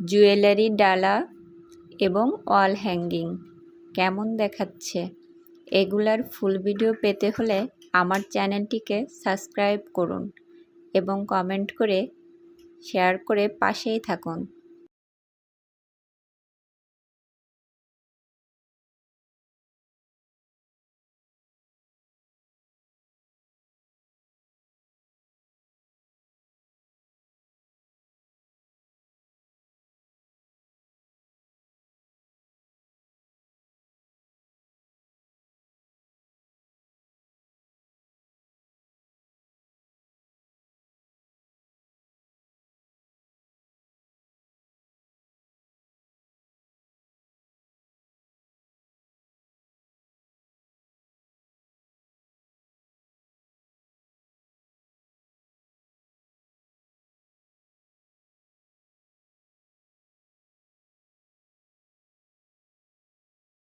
Jewellery, ডালা এবং wall hanging কেমন দেখাচ্ছে? এগুলার ফুল ভিডিও পেতে হলে আমার চ্যানেলটিকে সাবস্ক্রাইব করুন এবং কমেন্ট করে শেয়ার করে পাশেই থাকুন।